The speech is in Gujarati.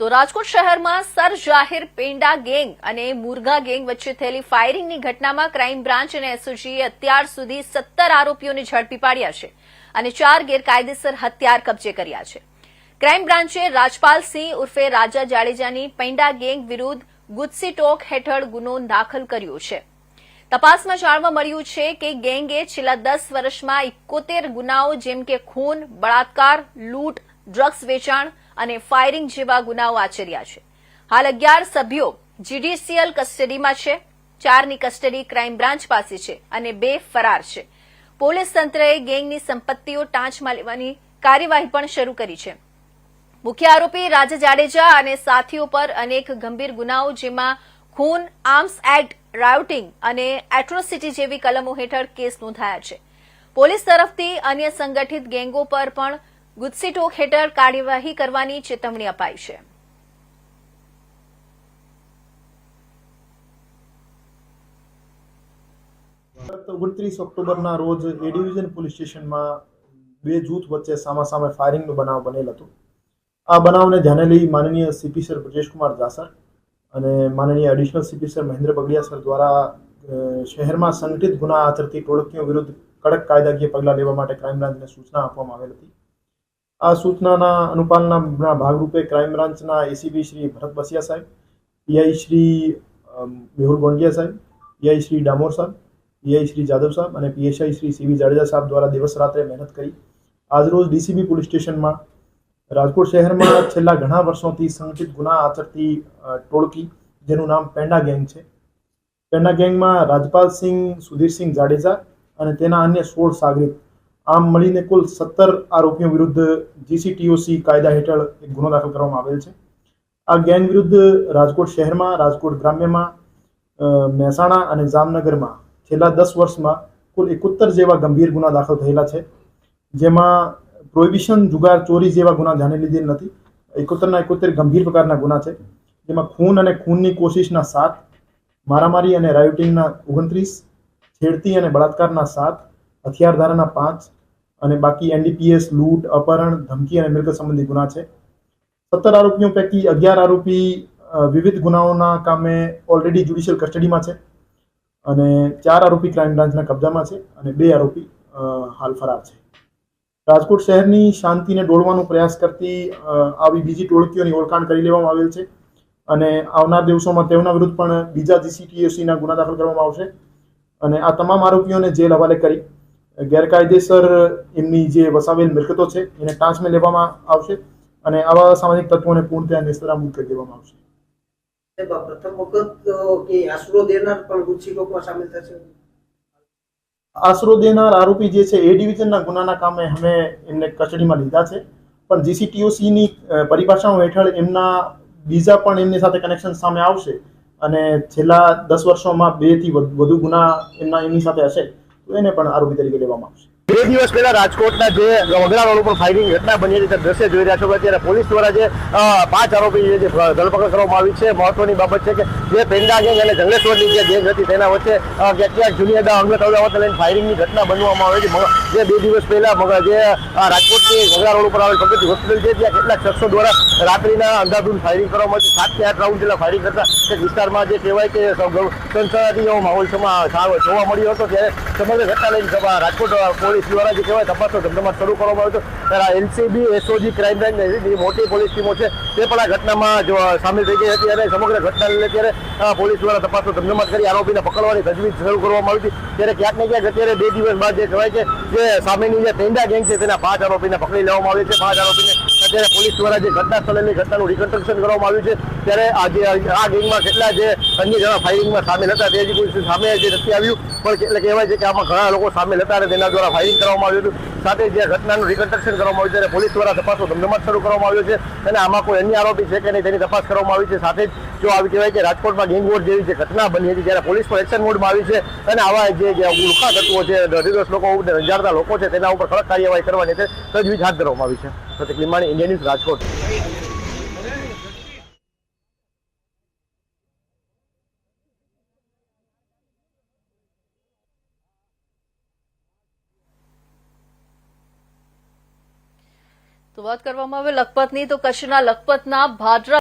તો રાજકોટ શહેરમાં સર જાહેર પેંડા ગેંગ અને મુરગા ગેંગ વચ્ચે થયેલી ફાયરિંગની ઘટનામાં ક્રાઇમ બ્રાન્ચ અને એસઓજીએ અત્યાર સુધી સત્તર આરોપીઓને ઝડપી પાડ્યા છે અને ચાર ગેરકાયદેસર હથિયાર કબજે કર્યા છે. ક્રાઇમ બ્રાન્ચે રાજપાલસિંહ ઉર્ફે રાજા જાડેજાની પેંડા ગેંગ વિરુદ્ધ ટોક હેઠળ ગુનો દાખલ કર્યો છે. તપાસમાં જાણવા મળ્યું છે કે ગેંગે છેલ્લા દસ વર્ષમાં ઇકોતેર ગુનાઓ જેમ કે ખૂન, બળાત્કાર, લૂંટ, ડ્રગ્સ વેચાણ અને ફાયરિંગ જેવા ગુનાઓ આચર્યા છે. હાલ અગિયાર સભ્યો જીડીસીએલ કસ્ટડીમાં છે, ચારની કસ્ટડી ક્રાઇમ બ્રાન્ચ પાસે છે અને બે ફરાર છે. પોલીસ તંત્રએ ગેંગની સંપત્તિઓ ટાંચમાં લેવાની કાર્યવાહી પણ શરૂ કરી છે. મુખ્ય આરોપી રાજા જાડેજા અને સાથીઓ પર અનેક ગંભીર ગુનાઓ જેમાં ખૂન આર્મ્સ એક્ટ રાયોટિંગ અને એટ્રોસિટી જેવી કલમો હેઠળ કેસ નોંધાયા છે. પોલીસ તરફથી અન્ય સંગઠિત ગેંગો પર પણ ગુજસીટોક હેઠળ કાર્યવાહી કરવાની ચેતવણી અપાઈ છે. ઓગણત્રીસ ઓક્ટોબરના રોજ એ ડિવિઝન પોલીસ સ્ટેશનમાં બે જૂથ વચ્ચે સામા સામે ફાયરિંગનો બનાવ બનેલ હતો. આ બનાવને ધ્યાને લઈ માનનીય સીપી સર બ્રજેશકુમાર જાસર અને માનનીય additional CP sir Mahendra Bagdiya sir દ્વારા શહેરમાં સંગઠિત ગુના આચરતી ટોળકીઓ વિરુદ્ધ કડક કાયદાકીય પગલાં લેવા માટે ક્રાઇમ બ્રાન્ચને સૂચના આપવામાં આવેલ હતી. આ સૂચનાના અનુપાલનના ભાગરૂપે ક્રાઇમ બ્રાન્ચના એસીબી શ્રી ભરત બસિયા સાહેબ, પીઆઈ શ્રી મેહુલ ગોંડિયા સાહેબ, પીઆઈ શ્રી ડામોર સાહેબ, પીઆઈ શ્રી જાદવ સાહેબ અને પીએસઆઈ શ્રી સીવી જાડેજા સાહેબ દ્વારા દિવસ રાત્રે મહેનત કરી. આજરોજ ડીસીબી પોલીસ સ્ટેશનમાં, રાજકોટ શહેરમાં છેલ્લા ઘણા વર્ષોથી સંગઠિત ગુના આચરતી ટોળકી, જેનું નામ પેંડા ગેંગ છે. પેંડા ગેંગમાં રાજપાલસિંહ સુધીરસિંહ જાડેજા અને તેના અન્ય સોળ સાગરિત આમ મળીને કુલ સત્તર આરોપીઓ વિરુદ્ધ જીસીટીઓસી કાયદા હેઠળ એક ગુનો દાખલ કરવામાં આવેલ છે. આ ગેંગ વિરુદ્ધ રાજકોટ શહેરમાં, રાજકોટ ગ્રામ્યમાં મહેસાણા અને જામનગરમાં છેલ્લા દસ વર્ષમાં કુલ એકોતર જેવા ગંભીર ગુના દાખલ થયેલા છે, જેમાં પ્રોહિબિશન, જુગાર, ચોરી જેવા ગુના ધ્યાને લીધેલ નથી. એકોતરના એકોતેર ગંભીર પ્રકારના ગુના છે, જેમાં ખૂન અને ખૂનની કોશિશના સાત, મારામારી અને રાયોટિંગના ઓગણત્રીસ, છેડતી અને બળાત્કારના સાત, હથિયારધારાના પાંચ અને બાકી એનડીપીએસ લૂંટ, અપહરણ, ધમકી અને મિલકત સંબંધી ગુના છે. સત્તર આરોપીઓ પૈકી અગિયાર આરોપી વિવિધ ગુનાઓના કામે ઓલરેડી જ્યુડિશિયલ કસ્ટડીમાં છે અને ચાર આરોપી ક્રાઇમ બ્રાન્ચના કબજામાં છે અને બે આરોપી હાલ ફરાર છે. રાજકોટ શહેરની શાંતિને ડોળવાનો પ્રયાસ કરતી આવી બીજી ટોળકીઓની ઓળખાણ કરી લેવામાં આવેલ છે અને આવનાર દિવસોમાં તેઓના વિરુદ્ધ પણ બીજા જીસીટીએસીના ગુના દાખલ કરવામાં આવશે અને આ તમામ આરોપીઓને જેલ હવાલે કરી ગેરકાયદેસર એમની જે વસાવેલ મિલકતો છે એને ટાંચમાં લેવામાં આવશે અને આવા સામાજિક તત્વોને પૂર્ણતયા નિસ્તરામૂત કરી દેવામાં આવશે પ્રથમ વખત કે આશરો દેનાર પણ ગુચ્છી લોકોમાં સામેલ થશે? આશરો દેનાર આરોપી જે છે એ ડિવિઝનના ગુનાના કામે અમે એમને કસ્ટડીમાં લીધા છે. પણ જીસીટીઓસીની પરિભાષાઓ હેઠળ એમના બીજા પણ એમની સાથે કનેક્શન સામે આવશે અને છેલ્લા દસ વર્ષોમાં બેથી વધુ ગુના એમના એમની સાથે હશે. તો એને પણ આરોપી તરીકે લેવામાં આવશે. બે દિવસ પહેલા રાજકોટના જે વગડા રોડ ઉપર ફાયરિંગ ઘટના બની હતી દ્રશ્ય જોઈ રહ્યા છો કે અત્યારે પોલીસ દ્વારા જે પાંચ આરોપી જે ધરપકડ કરવામાં આવી છે. મહત્વની બાબત છે કે જે પેંડા ગેંગ અને જંગલેશ્વરની જે ગેંગ હતી તેના વચ્ચે કેટલાક ક્યાંક ક્યાંક જૂની અંગત અદાવત લઈને ફાયરિંગની ઘટના બનવામાં આવી હતી જે બે દિવસ પહેલા જે રાજકોટની વગડા રોડ ઉપર આવેલ પ્રગતિ હોસ્પિટલ છે ત્યાં કેટલાક શખ્સો દ્વારા રાત્રિના અંધાધૂંધ ફાયરિંગ કરવામાં આવી સાત કે આઠ રાઉન્ડ જેટલા ફાયરિંગ કરતા તે વિસ્તારમાં જે કહેવાય કે સનસનાટી એવો માહોલ જોવા મળ્યો હતો. ત્યારે સમગ્ર ઘટના લઈને રાજકોટ અ, પોલીસ દ્વારા જે કહેવાય તપાસનો ધમધમાટ શરૂ કરવામાં આવ્યો હતો ત્યારે એલસીબી એસઓજી, ક્રાઇમ બ્રાન્ચ જે મોટી પોલીસ ટીમો છે, તે પણ આ ઘટનામાં સામેલ થઈ ગઈ હતી. અને સમગ્ર ઘટનાને લઈને ત્યારે પોલીસ દ્વારા તપાસનો ધમધમાટ કરી, આરોપીને પકડવાની તજવીજ શરૂ કરવામાં આવી હતી. ત્યારે ક્યાંક ને ક્યાંક અત્યારે બે દિવસ બાદ જે કહેવાય કે જે સામેની જે પેંડા ગેંગ છે, તેના પાંચ આરોપીને પકડી લેવામાં આવી છે. પાંચ આરોપીને અત્યારે પોલીસ દ્વારા જે ઘટના સ્થળેની ઘટનાનું રિકન્સ્ટ્રક્શન કરવામાં આવ્યું છે. ત્યારે આજે આ ગેંગમાં કેટલા જે અન્ય જણા ફાયરિંગમાં સામેલ હતા, તે હજી કોઈ સામે જે નથી આવ્યું. પણ એટલે કહેવાય છે કે આમાં ઘણા લોકો સામેલ હતા અને તેના દ્વારા ફાયરિંગ કરવામાં આવ્યું હતું. સાથે જે ઘટનાનું રિકન્સ્ટ્રક્શન કરવામાં આવ્યું છે ત્યારે પોલીસ દ્વારા તપાસનો ધમધમાટ શરૂ કરવામાં આવ્યો છે અને આમાં કોઈ અન્ય આરોપી છે કે નહીં તેની તપાસ કરવામાં આવી છે. સાથે જ જો આવી કહેવાય કે રાજકોટમાં ગેંગવોર જેવી જે ઘટના બની હતી જ્યારે પોલીસ પણ એક્શન મોડમાં આવી છે અને આવા જે લુખા તત્વો છે નિર્દોષ લોકો રંજાડતા લોકો છે તેના ઉપર કડક કાર્યવાહી કરવાની છે. તજવીજ હાથ ધરવામાં આવી છે. Pratik Limani India news Rajkot. તો વાત કરવામાં આવે લખપતની તો કચ્છના લખપતના ભાદરા